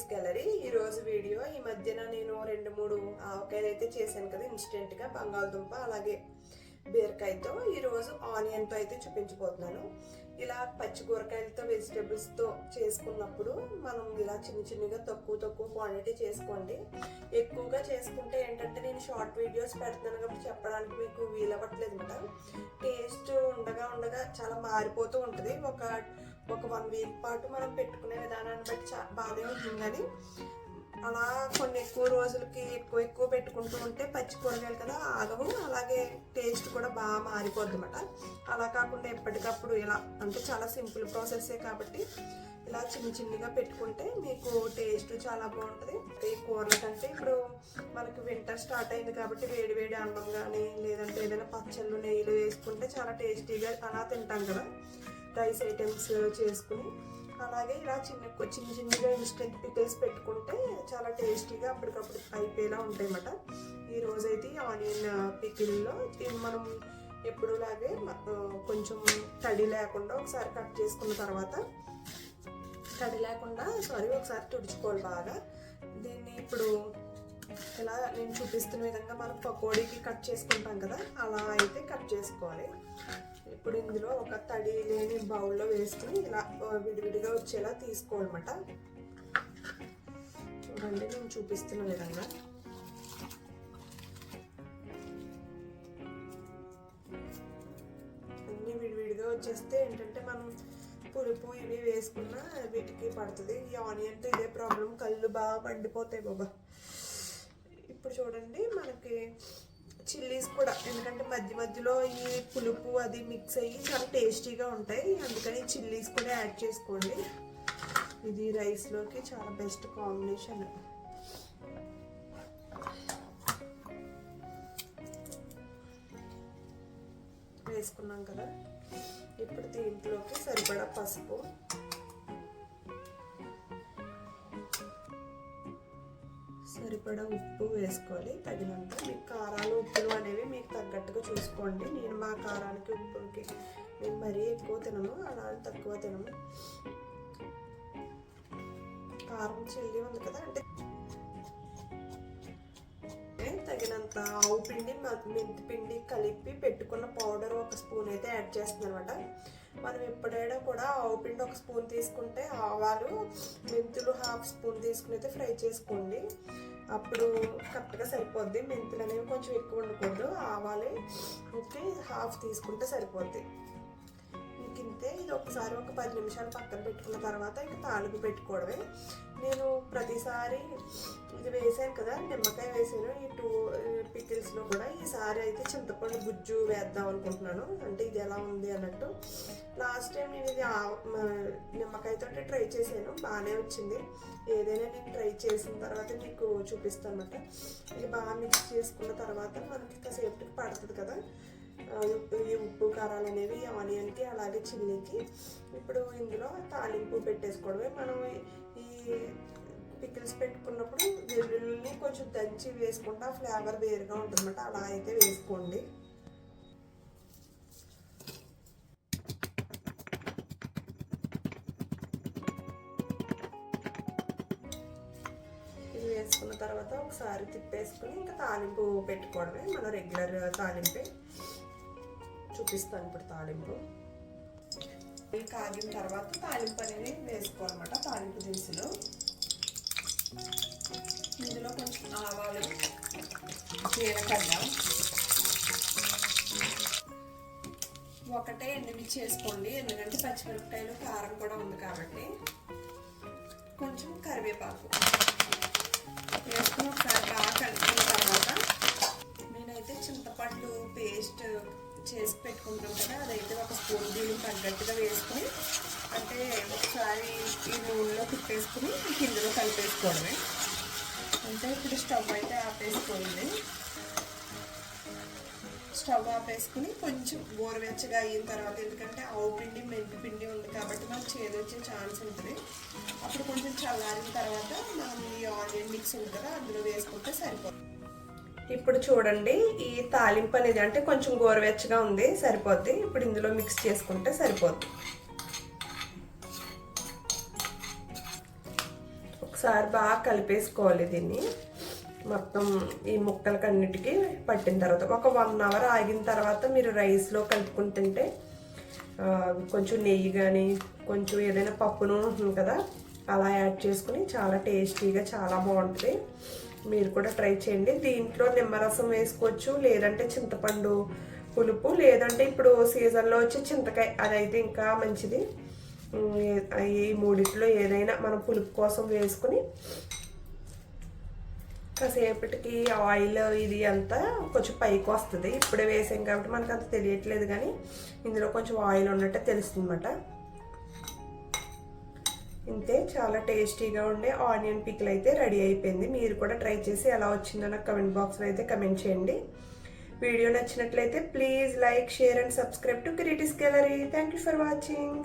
Piece gallery ఈ రోజు video ఈ మధ్యన నేను రెండు మూడు ఆవకాయలు అయితే చేశాను కదా ఇన్స్టెంట్గా బంగాళదుంప అలాగే బీరకాయతో. ఈ రోజు అయితే చూపించబోతున్నాను. ఇలా పచ్చి కూరగాయలతో వెజిటేబుల్స్తో చేసుకున్నప్పుడు మనం ఇలా చిన్న చిన్నగా తక్కువ తక్కువ క్వాంటిటీ చేసుకోండి. ఎక్కువగా చేసుకుంటే ఏంటంటే నేను షార్ట్ వీడియోస్ పెడుతున్నాను కాబట్టి చెప్పడానికి మీకు వీలవ్వట్లేదు అనమాట టేస్ట్ ఉండగా ఉండగా చాలా మారిపోతూ ఉంటుంది. ఒక ఒక వన్ వీక్ పాటు మనం పెట్టుకునే విధానాన్ని బట్టి చా బాగానే ఉంటుంది. అలా కొన్ని ఎక్కువ రోజులకి ఎక్కువ ఎక్కువ పెట్టుకుంటూ ఉంటే పచ్చి కూరగాయలు కదా ఆగవు. అలాగే టేస్ట్ కూడా బాగా మారిపోద్ది అనమాట అలా కాకుండా ఎప్పటికప్పుడు ఇలా అంటే చాలా సింపుల్ ప్రాసెస్సే కాబట్టి ఇలా చిన్న చిన్నగా పెట్టుకుంటే మీకు టేస్ట్ చాలా బాగుంటుంది. ఈ కూరల కంటే ఇప్పుడు మనకి వింటర్ స్టార్ట్ అయింది కాబట్టి వేడి వేడి అన్నం కానీ లేదంటే ఏదైనా పచ్చళ్ళు నెయ్యిలు వేసుకుంటే చాలా టేస్టీగా అలా తింటాం కదా. రైస్ ఐటమ్స్ చేసుకుని అలాగే ఇలా చిన్న చిన్న చిన్నగా ఇన్స్టెంట్ పికల్స్ పెట్టుకుంటే చాలా టేస్టీగా అప్పటికప్పుడు అయిపోయేలా ఉంటాయి అన్నమాట ఈ రోజైతే ఆనియన్ పికిల్లో మనం ఎప్పుడులాగే కొంచెం తడి లేకుండా ఒకసారి కట్ చేసుకున్న తర్వాత తడి లేకుండా సారీ ఒకసారి తుడుచుకోవాలి బాగా. దీన్ని ఇప్పుడు ఇలా నేను చూపిస్తున్న విధంగా మనం పకోడీకి కట్ చేసుకుంటాం కదా అలా అయితే కట్ చేసుకోవాలి. ఇప్పుడు ఇందులో ఒక తడి లేని బౌల్లో వేసుకుని ఇలా విడివిడిగా వచ్చేలా తీసుకోవాలన్నమాట. చూడండి నేను చూపిస్తున్న విధంగా. అన్నీ విడివిడిగా వచ్చేస్తే ఏంటంటే మనం పులుపు ఇవి వేసుకున్నా వీటికి పడుతుంది. ఈ ఆనియన్తో ఇదే ప్రాబ్లం. కళ్ళు బాగా మండిపోతాయి బాబా. ఇప్పుడు చూడండి మనకి చిల్లీస్ కూడా ఎందుకంటే మధ్య మధ్యలో ఈ పులుపు అది మిక్స్ అయ్యి చాలా టేస్టీగా ఉంటాయి. అందుకని చిల్లీస్ కూడా యాడ్ చేసుకోండి. ఇది రైస్లోకి చాలా బెస్ట్ కాంబినేషన్ వేసుకున్నాం కదా ఇప్పుడు దీంట్లోకి సరిపడా పసుపు. సరిపడా ఉప్పు వేసుకోవాలి తగినంత మీకు కారాలు ఉప్పులు అనేవి మీకు తగ్గట్టుగా చూసుకోండి. నేను మా కారానికి ఉప్పుకి నేను మరీ ఎక్కువ తినను అలా తక్కువ తినను. కారం చెల్లి ఉంది కదా అంటే తగినంత ఆవు పిండి మెంతి పిండి కలిపి పెట్టుకున్న పౌడర్ ఒక స్పూన్ అయితే యాడ్ చేస్తుంది అనమాట మనం ఎప్పుడైనా కూడా ఆవు పిండి ఒక స్పూన్ తీసుకుంటే ఆవాలు మెంతులు హాఫ్ స్పూన్ తీసుకుని అయితే ఫ్రై చేసుకోండి. అప్పుడు కరెక్ట్గా సరిపోద్ది. మెంతులు అనేవి కొంచెం ఎక్కువ ఉండకూడదు ఆవాలు ఓకే హాఫ్ తీసుకుంటే సరిపోద్ది. అయితే ఇది ఒకసారి ఒక పది నిమిషాలు పక్కన పెట్టుకున్న తర్వాత ఇంక తాలింపు పెట్టుకోవడమే. నేను ప్రతిసారి ఇది వేసాను కదా నిమ్మకాయ వేసాను ఈ టూ పికిల్స్లో కూడా ఈసారి అయితే చింతపండు గుజ్జు వేద్దాం అనుకుంటున్నాను. అంటే ఇది ఎలా ఉంది అన్నట్టు. లాస్ట్ టైం నేను ఇది నిమ్మకాయతో ట్రై చేశాను. బాగానే వచ్చింది. ఏదైనా నేను ట్రై చేసిన తర్వాత మీకు చూపిస్తాను అనమాట ఇది బాగా మిక్స్ చేసుకున్న తర్వాత మనకి కాసేపటికి పడుతుంది కదా. ఈ ఉప్పు కారాలు అనేవి ఆనియన్కి అలాగే చిల్లీకి. ఇప్పుడు ఇందులో తాలింపు పెట్టేసుకోవడమే. మనం ఈ పికిల్స్ పెట్టుకున్నప్పుడు వెల్లుల్లిని కొంచెం దంచి వేసుకుంటే ఆ ఫ్లేవర్ వేరుగా ఉంటుందన్నమాట. అలా అయితే వేసుకోండి. ఇది వేసుకున్న తర్వాత ఒకసారి తిప్పేసుకుని ఇంకా తాలింపు పెట్టుకోవడమే. మన రెగ్యులర్ తాలింపే. చూపిస్తాను ఇప్పుడు తాలింపు. కాగిన తర్వాత తాలింపు అనేది వేసుకోవాలన్నమాట తాలింపు దినుసులు. ఇందులో కొంచెం ఆవాలు జీలకర్ర. ఒకటే ఎండుమిర్చి వేసుకోండి ఎందుకంటే పచ్చిమిరపకాయలు కారం కూడా ఉంది కాబట్టి. కొంచెం కరివేపాకు వేసుకుని ఒకసారి బాగా కలుపుకున్న తర్వాత చేసి పెట్టుకుంటాం కదా అదైతే ఒక స్పూన్ దీనికి తగ్గట్టుగా వేసుకుని అంటే ఒకసారి ఈ నూనెలో తిప్పేసుకుని కిందలో కలిపేసుకోవడమే. అంటే ఇప్పుడు స్టవ్ అయితే ఆపేసుకోండి. స్టవ్ ఆపేసుకుని కొంచెం గోరువెచ్చగా అయిన తర్వాత ఎందుకంటే ఆవు పిండి మెంతి పిండి ఉంది కాబట్టి మనకు చేదు వచ్చే ఛాన్స్ ఉంటుంది. అప్పుడు కొంచెం చల్లారిన తర్వాత మనం ఈ ఆనియన్ మిక్స్ ఉంది కదా అందులో వేసుకుంటే సరిపోతుంది. ఇప్పుడు చూడండి ఈ తాలింపు అనేది అంటే కొంచెం గోరువెచ్చగా ఉంది సరిపోద్ది. ఇప్పుడు ఇందులో మిక్స్ చేసుకుంటే సరిపోద్ది. ఒకసారి బాగా కలిపేసుకోవాలి దీన్ని. మొత్తం ఈ ముక్కలకి అన్నిటికీ పట్టిన తర్వాత ఒక వన్ అవర్ ఆగిన తర్వాత మీరు రైస్లో కలుపుకుని తింటే కొంచెం నెయ్యి కానీ కొంచెం ఏదైనా పప్పు నూనె ఉంటుంది కదా అలా యాడ్ చేసుకుని చాలా టేస్టీగా చాలా బాగుంటుంది. మీరు కూడా ట్రై చేయండి. దీంట్లో నిమ్మరసం వేసుకోవచ్చు లేదంటే చింతపండు పులుపు లేదంటే ఇప్పుడు సీజన్లో వచ్చే చింతకాయ అదైతే ఇంకా మంచిది. ఈ మూడిట్లో ఏదైనా మనం పులుపు కోసం వేసుకుని కాసేపటికి ఆయిల్ ఇది అంతా కొంచెం పైకి వస్తుంది. ఇప్పుడే వేసాం కాబట్టి మనకు అంత తెలియట్లేదు కానీ ఇందులో కొంచెం ఆయిల్ ఉన్నట్టే తెలుస్తుంది అనమాట ఇంతే చాలా టేస్టీగా ఉండే ఆనియన్ పిక్లు అయితే రెడీ అయిపోయింది. మీరు కూడా ట్రై చేసి ఎలా వచ్చిందో నాకు కమెంట్ బాక్స్లో అయితే కమెంట్ చేయండి. వీడియో నచ్చినట్లయితే please like share and subscribe to Kritis gallery. Thank you for watching